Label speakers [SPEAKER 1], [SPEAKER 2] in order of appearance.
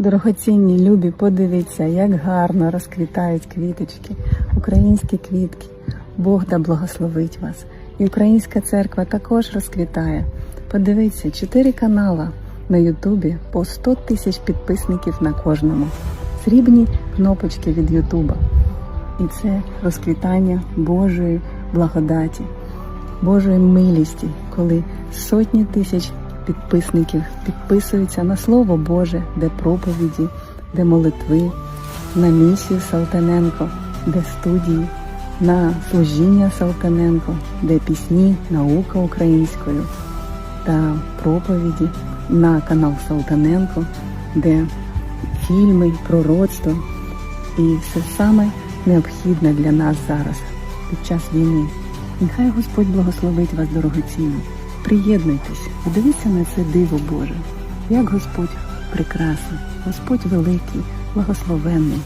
[SPEAKER 1] Дорогоцінні любі, подивіться, як гарно розквітають квіточки, українські квітки. Бог да благословить вас. І українська церква також розквітає. Подивіться, чотири канала на Ютубі по 100 тисяч підписників на кожному. Срібні кнопочки від Ютуба. І це розквітання Божої благодаті, Божої милісті, коли сотні тисяч підписників підписуються на Слово Боже, де проповіді, де молитви, на місію Салтаненко, де студії, на служіння Салтаненко, де пісні, наука українською та проповіді на канал Салтаненко, де фільми, пророцтво і все саме необхідне для нас зараз під час війни. Нехай Господь благословить вас дорогоцінно. Приєднуйтесь, подивіться на це диво Боже, як Господь прекрасний, Господь великий, благословенний.